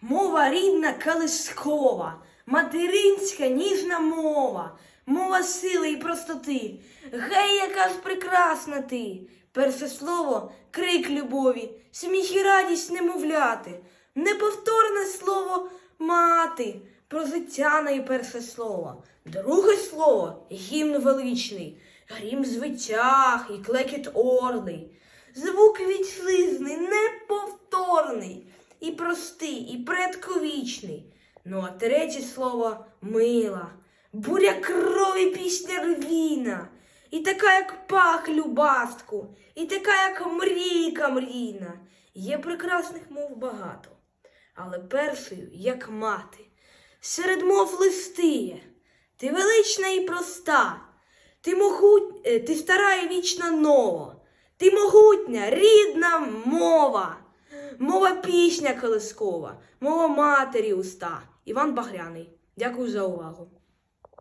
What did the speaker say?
Мова рідна колискова, материнська ніжна мова, мова сили і простоти. Гей, яка ж прекрасна ти! Перше слово крик любові, сміх і радість немовляти, неповторне слово мати, про життя найперше слово. Друге слово гімн величний, грім звитяг і клекіт орлий. Звук вітчизни неповторний, і простий, і предковічний. Ну а третє слово мила, буря крові пісня рвіна, і така, як пах любастку, і така, як мрійка мрійна. Є прекрасних мов багато, але першою, як мати, серед мов листиє, ти велична і проста, ти могуть, е, ти стара і вічна нова. Ти могутня, рідна мова, мова пісня колискова, мова матері уста. Іван Багряний. Дякую за увагу.